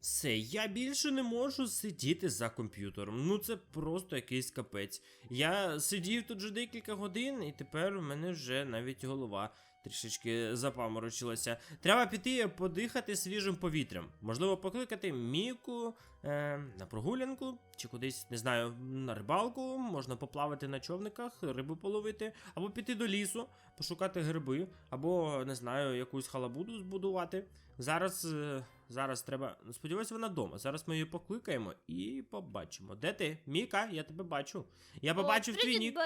Все, я більше не можу сидіти за комп'ютером. Ну це просто якийсь капець. Я сидів тут вже декілька годин, і тепер у мене вже навіть голова трішечки запаморочилася. Треба піти подихати свіжим повітрям. Можливо, покликати Міку е, на прогулянку чи кудись, не знаю, на рибалку. Можна поплавати на човниках, рибу половити, або піти до лісу, пошукати гриби, або не знаю, якусь халабуду збудувати. Зараз, е, зараз треба. Сподіваюся, вона вдома. Зараз ми її покликаємо і побачимо. Де ти? Міка, я тебе бачу. Я побачив твій нік.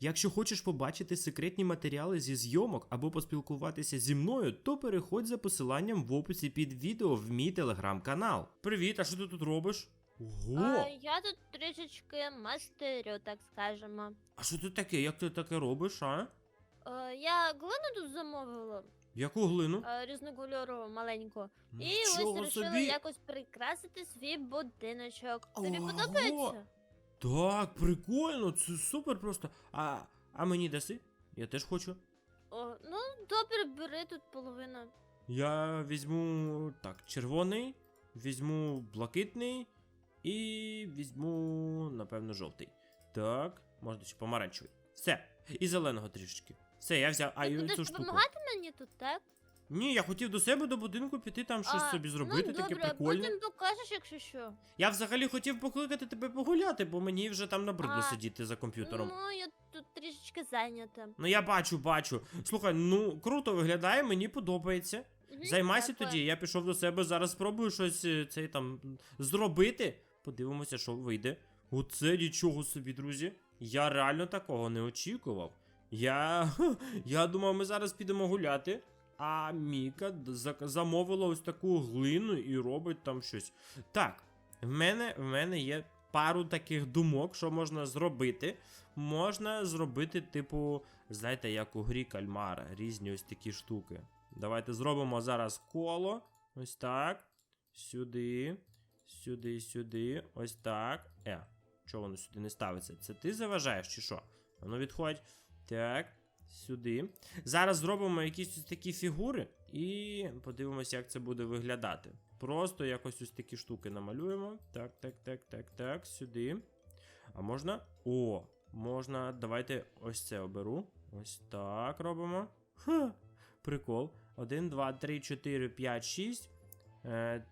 Якщо хочеш побачити секретні матеріали зі зйомок або поспілкуватися зі мною, то переходь за посиланням в описі під відео в мій телеграм-канал. Привіт, а що ти тут робиш? Ого! А, я тут трішечки мастерю, так скажемо. А що тут таке? Як ти таке робиш, а? Е, я глину тут замовила, Яку глину? е, різнокольорову, маленьку. І Нічого ось вирішила собі! якось прикрасити свій будиночок. Тобі Ого! подобається? Так, прикольно, це супер просто. А, а мені даси? Я теж хочу. О, ну, добре, бери тут половину. Я візьму так, червоний, візьму блакитний і візьму, напевно, жовтий. Так, можна ще помаранчевий. Все. І зеленого трішечки. Все, я взяв. А Ти і будеш цю штуку. допомагати мені тут, так? Ні, я хотів до себе до будинку піти, там щось А, собі зробити, ну, таке добре, прикольне. потім покажеш, якщо що. Я взагалі хотів покликати тебе погуляти, бо мені вже там набридло А, сидіти за комп'ютером. Ну, я тут трішечки зайнята. Ну я бачу, бачу. Слухай, ну круто виглядає, мені подобається. Мгм, Займайся дякую. тоді, я пішов до себе, зараз спробую щось е, цей там зробити. Подивимося, що вийде. Оце нічого собі, друзі. Я реально такого не очікував. Я. Я думав, ми зараз підемо гуляти. А Міка замовила ось таку глину і робить там щось. Так, в мене, в мене є пару таких думок, що можна зробити. Можна зробити, типу, знаєте, як у грі кальмара, різні ось такі штуки. Давайте зробимо зараз коло. Ось так. Сюди. Сюди, сюди. Ось так. Е, чого воно сюди не ставиться? Це ти заважаєш чи що? Воно відходь. Так. Сюди. Зараз зробимо якісь ось такі фігури і подивимося, як це буде виглядати. Просто якось ось такі штуки намалюємо. Так, так, так, так, так, сюди. А можна. О, можна. Давайте ось це оберу. Ось так робимо. Ха, прикол. 1, 2, 3, 4, 5, 6.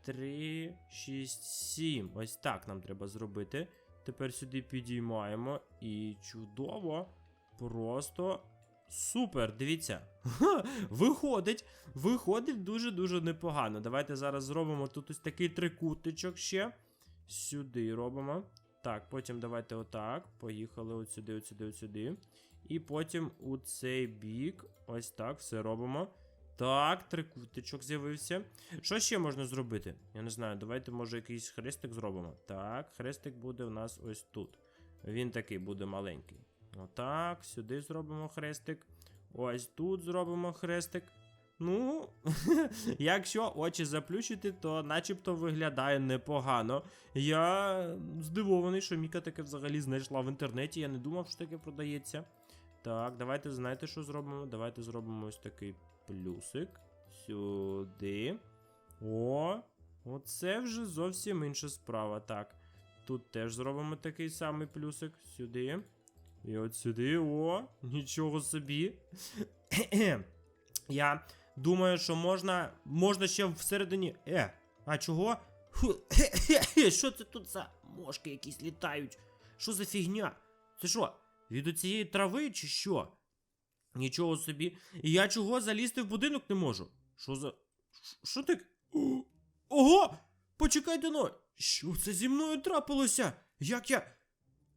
3, 6, 7. Ось так нам треба зробити. Тепер сюди підіймаємо. І чудово. Просто супер. Дивіться. Виходить. Виходить дуже-дуже непогано. Давайте зараз зробимо тут ось такий трикутичок ще. Сюди робимо. Так, потім давайте отак. Поїхали от сюди, от сюди, от сюди. І потім у цей бік. Ось так, все робимо. Так, трикутичок з'явився. Що ще можна зробити? Я не знаю, давайте, може, якийсь хрестик зробимо. Так, хрестик буде у нас ось тут. Він такий буде маленький. Отак, сюди зробимо хрестик. Ось тут зробимо хрестик. Ну, якщо очі заплющити, то начебто виглядає непогано. Я здивований, що Міка таке взагалі знайшла в інтернеті. Я не думав, що таке продається. Так, давайте знаєте, що зробимо? Давайте зробимо ось такий плюсик. Сюди. О, оце вже зовсім інша справа. Так. Тут теж зробимо такий самий плюсик. Сюди. І от сюди. О, нічого собі. Я думаю, що можна. Можна ще всередині. Е, а чого? Що це тут за мошки якісь літають? Що за фігня? Це що? Від цієї трави чи що? Нічого собі. І я чого залізти в будинок не можу? Що за. Що так? Ого! Почекайте но! Що це зі мною трапилося? Як я.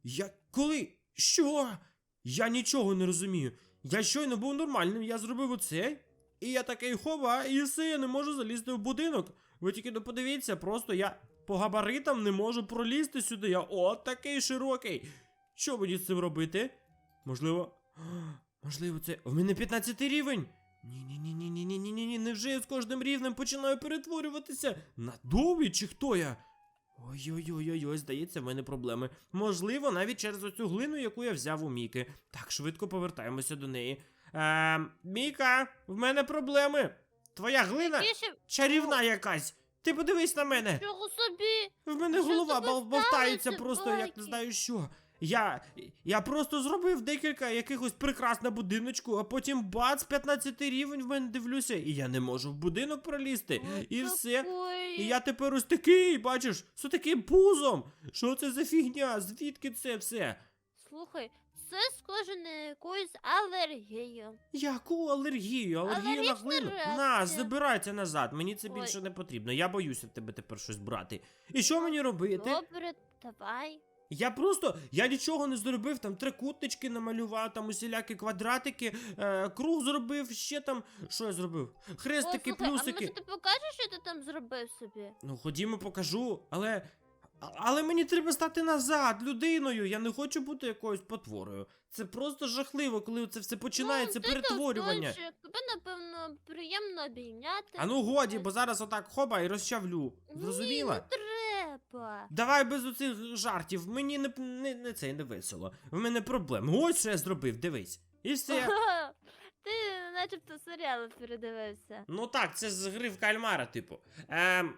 Я коли? Що? Я нічого не розумію. Я щойно був нормальним, я зробив оце. І я такий хова, і все, я не можу залізти в будинок. Ви тільки не подивіться, просто я по габаритам не можу пролізти сюди. Я от такий широкий. Що мені з цим робити? Можливо. Можливо, це. В мене 15 рівень. Ні-ні-ні-ні-ні-ні-ні-ні. Невже я з кожним рівнем починаю перетворюватися? На дові чи хто я? Ой-ой-ой-ой, здається, в мене проблеми. Можливо, навіть через оцю глину, яку я взяв у Міки. Так, швидко повертаємося до неї. Е, Міка, в мене проблеми. Твоя глина ще- чарівна якась. Ти подивись на мене! Чого собі? В мене Що голова бов- бовтається сталося, просто, як не знаю що. Я, я просто зробив декілька якихось прикрас на будиночку, а потім бац, 15 рівень в мене дивлюся, і я не можу в будинок пролізти. І все. І я тепер ось такий, бачиш, з таким пузом. Що це за фігня? Звідки це все? Слухай, це схоже на якусь алергію. Яку алергію? Алергію на глину? На, забирайся назад. Мені це Ой. більше не потрібно. Я боюся в тебе тепер щось брати. І що мені робити? Добре, давай. Я просто, я нічого не зробив, там трикутнички намалював, там усілякі квадратики, е, круг зробив, ще там, що я зробив? О, Хрестики, слухай, а може ти покажеш, що ти там зробив собі? Ну, ходімо, покажу, але. а- Але мені треба стати назад, людиною. Я не хочу бути якоюсь потворою. Це просто жахливо, коли це все починається ну, ти перетворювання. Тебе, напевно, приємно обійняти. А ну годі, бо зараз отак хоба і розчавлю. Зрозуміла? Ні, не треба. Давай без оцих жартів. Мені не, не, не це не весело. В мене проблеми. Ось що я зробив, дивись. І все. Ти начебто серіали передивився. Ну так, це з гри в кальмара, типу. Ем,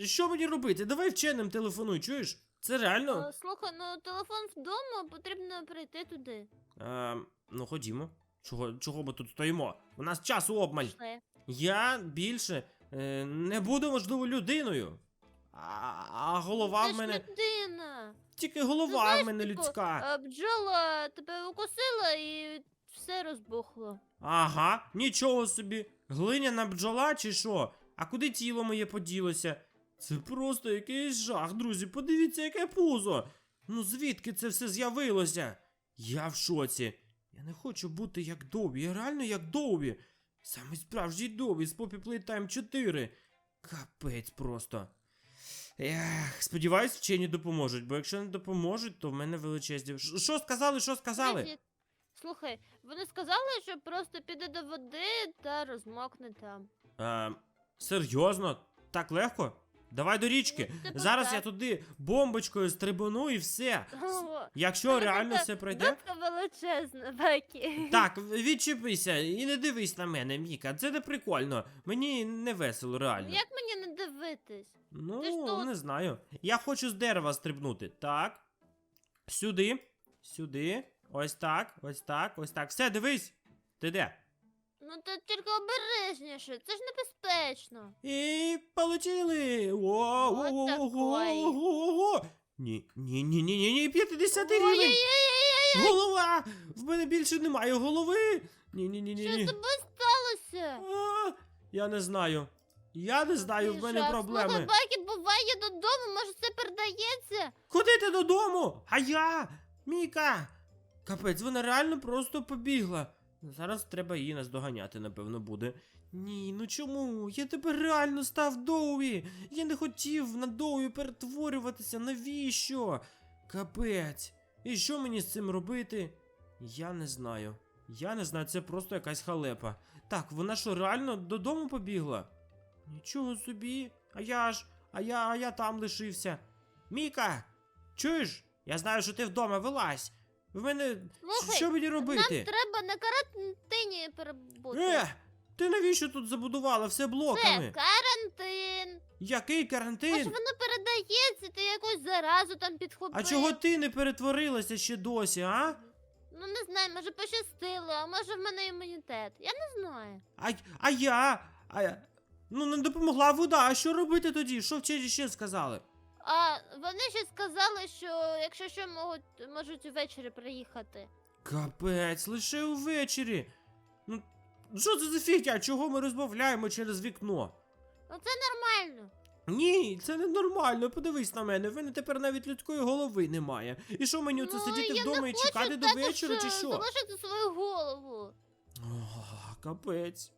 що мені робити? Давай вченим телефонуй, чуєш? Це реально? О, Слухай, ну телефон вдома, потрібно прийти туди. Ем, ну ходімо. Чого, чого ми тут стоїмо? У нас часу обмаль. Пішли. Я більше е, не буду, можливо, людиною. А, а голова Ти в ж мене. людина. Тільки голова в мене типу, людська. а, Бджола тебе укусила і все розбухло. Ага, нічого собі. Глиняна бджола чи що? А куди тіло моє поділося? Це просто якийсь жах, друзі. Подивіться, яке пузо. Ну звідки це все з'явилося? Я в шоці. Я не хочу бути як Довбі, я реально як Довбі. Саме справжній Довбі з Poppy Playtime 4. Капець просто. Ех, сподіваюсь, вчені допоможуть, бо якщо не допоможуть, то в мене величезні. Ш- Що сказали, що сказали? Слухай, вони сказали, що просто піде до води та розмокне там. Е, серйозно? Так легко? Давай до річки. Зараз я туди бомбочкою стрибану і все. О, Якщо реально все пройде. Дубка величезна, Бакі. Так, відчепися і не дивись на мене, Міка. Це не прикольно. Мені не весело, реально. Як мені не дивитись? ти ж Ну, тут. не знаю. Я хочу з дерева стрибнути. Так. Сюди. Сюди. Ось так, ось так, ось так. Все, дивись. Ти де? Ну то тільки обережніше, це ж небезпечно. І полетіли. О, От ого, ого, такой. ого, ого. Ні, ні, ні, ні, ні, ні, 50 рівень. Голова! В мене більше немає голови. Ні, ні, ні, ні, що з ні. тобою сталося? А, Я не знаю. Я не знаю, в мене проблеми. Слухай, Бакі, бувай я додому, може це передається? Куди ти додому? А я? Міка! Капець, вона реально просто побігла. Зараз треба її наздоганяти, напевно, буде. Ні, ну чому? Я тепер реально став Доуї. Я не хотів на Доуї перетворюватися. Навіщо? Капець. І що мені з цим робити? Я не знаю. Я не знаю, це просто якась халепа. Так, вона що, реально додому побігла? Нічого собі. А я ж. А я, а я там лишився. Міка! Чуєш? Я знаю, що ти вдома вилазь. В мене. Слухай, що мені Нам робити? треба на карантині перебути. Е! Ти навіщо тут забудувала все Це блоками? карантин. Який Може карантин? воно передається, ти якусь заразу там підхопив. А чого ти не перетворилася ще досі, а? Ну не знаю, може пощастило, а може в мене імунітет. Я не знаю. А, а я? А я. Ну не допомогла вода, а що робити тоді? Що вчені ще сказали? А вони ще сказали, що якщо що можуть, можуть увечері приїхати. Капець, лише увечері. Ну, що це за фігня? Чого ми розмовляємо через вікно? Ну це нормально. Ні, це не нормально. Подивись на мене. В мене тепер навіть людської голови немає. І що мені оце ну, сидіти я вдома і хочу чекати до також, вечора, чи е, що? Залишити свою голову. О, капець.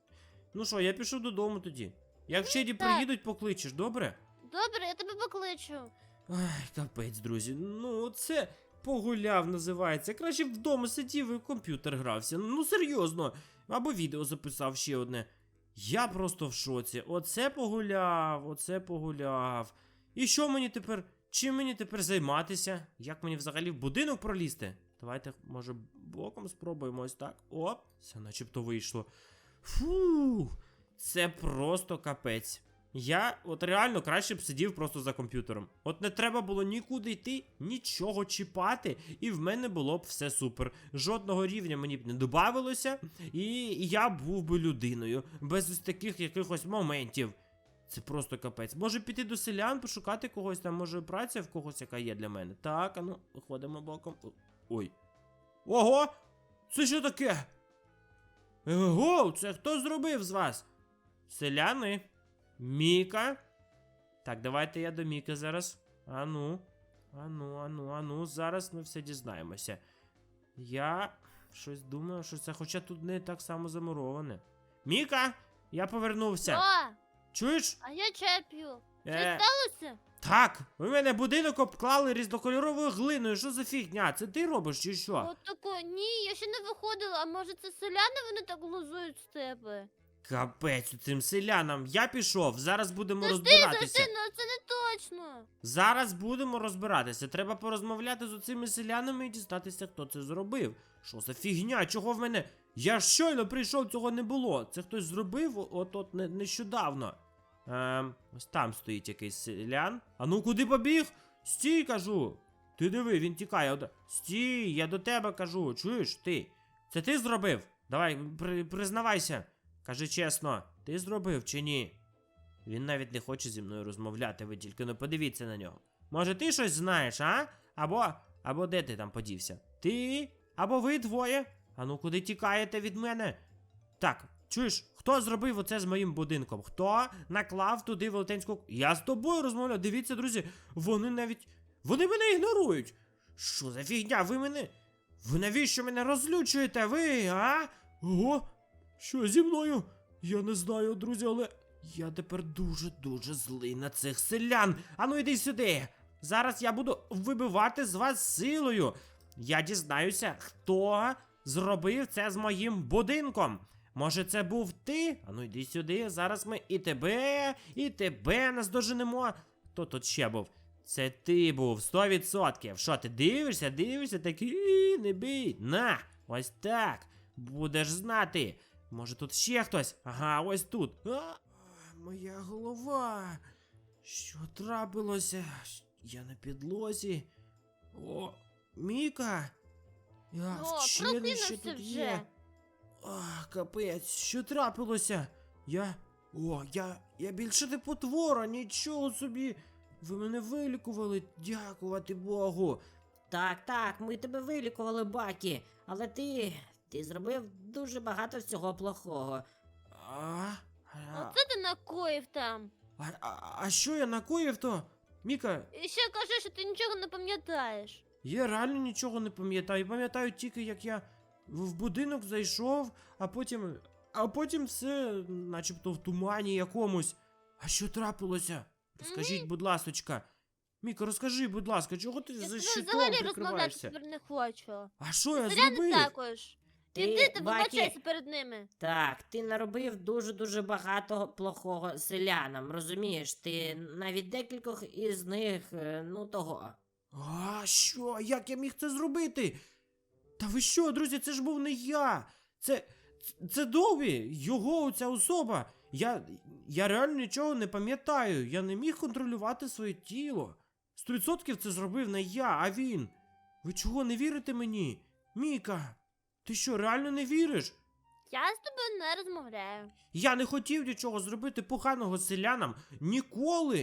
Ну що, я пішов додому тоді. Як вчені так. приїдуть, покличеш, добре? Добре, я тебе покличу. Ай, капець, друзі. Ну, це погуляв називається. Краще б вдома сидів і комп'ютер грався. Ну, серйозно. Або відео записав ще одне. Я просто в шоці. Оце погуляв, оце погуляв. І що мені тепер? Чим мені тепер займатися? Як мені взагалі в будинок пролізти? Давайте, може, боком спробуємо ось так. Оп, все начебто вийшло. Фу, це просто капець. Я от реально краще б сидів просто за комп'ютером. От не треба було нікуди йти, нічого чіпати, і в мене було б все супер. Жодного рівня мені б не додавалося, і я був би людиною, без ось таких якихось моментів. Це просто капець. Може піти до селян, пошукати когось там, може праця в когось, яка є для мене. Так, а ну, виходимо боком. Ой. Ого! Це що таке? Ого, це хто зробив з вас? Селяни? Міка? Так, давайте я до Міки зараз. Ану. Ану, ану, ану. Зараз ми все дізнаємося. Я щось думаю, що це хоча тут не так само замуроване. Міка! Я повернувся. О, Чуєш? а я чай п'ю. Що Е, сталося? так, ви мене будинок обклали різнокольоровою глиною. Що за фігня? Це ти робиш чи що? От тако, ні, я ще не виходила, а може це селяни вони так глузують з тебе? Капець цим селянам. Я пішов. Зараз будемо Та ж ти розбиратися. ну це не точно. Зараз будемо розбиратися. Треба порозмовляти з оцими селянами і дізнатися, хто це зробив. Що за фігня? Чого в мене? Я щойно прийшов, цього не було. Це хтось зробив от от не, нещодавно. Ем, ось там стоїть якийсь селян. А ну куди побіг? Стій, кажу. Ти диви, він тікає. Стій, я до тебе кажу. Чуєш ти? Це ти зробив? Давай, при, признавайся. Кажи чесно, ти зробив чи ні? Він навіть не хоче зі мною розмовляти, ви тільки не подивіться на нього. Може, ти щось знаєш, а? Або. Або де ти там подівся? Ти? Або ви двоє? А ну куди тікаєте від мене? Так, чуєш, хто зробив оце з моїм будинком? Хто наклав туди велетенську. Я з тобою розмовляю. Дивіться, друзі, вони навіть. Вони мене ігнорують. Що за фігня? Ви мене. Ви навіщо мене розлючуєте? Ви, а? Ого, що зі мною? Я не знаю, друзі, але я тепер дуже-дуже злий на цих селян. Ану йди сюди. Зараз я буду вибивати з вас силою. Я дізнаюся, хто зробив це з моїм будинком. Може, це був ти? Ану йди сюди. Зараз ми і тебе, і тебе наздоженемо. Хто тут ще був? Це ти був, 100%. Що ти дивишся, дивишся, такий не бій. На, ось так. Будеш знати. Може тут ще хтось? Ага, ось тут. А, моя голова. Що трапилося? Я на підлозі. О, Міка. Я О, вчений, що тут вже. є. А, капець, що трапилося? Я. О, я. Я більше не потвора, нічого собі. Ви мене вилікували, дякувати Богу. Так, так, ми тебе вилікували, Бакі, але ти. Ти зробив дуже багато всього плохого. А, а, Оце ти накоїв там. а, а, а що я накоїв то? Міка, І ще кажеш, що ти нічого не пам'ятаєш. я реально нічого не пам'ятаю. Пам'ятаю тільки, як я в в будинок зайшов, а потім. А потім все, начебто, в тумані якомусь. А що трапилося? Розкажіть, будь ласочка. Міка, розкажи, будь ласка, чого ти Я за з тобою щитом взагалі розмовляти прикриваєшся? тепер не хочу. А що я Селяни зробив? також. Ти, Іди ти вибачайся перед ними. Так, ти наробив дуже-дуже багато плохого селянам, розумієш? Ти навіть декількох із них, е, ну того. А що? Як я міг це зробити? Та ви що, друзі, це ж був не я. Це. Це Добі, його ця особа. Я. Я реально нічого не пам'ятаю. Я не міг контролювати своє тіло. Сто відсотків це зробив не я, а він. Ви чого не вірите мені? Міка, ти що, реально не віриш? Я з тобою не розмовляю. Я не хотів нічого зробити поганого селянам ніколи.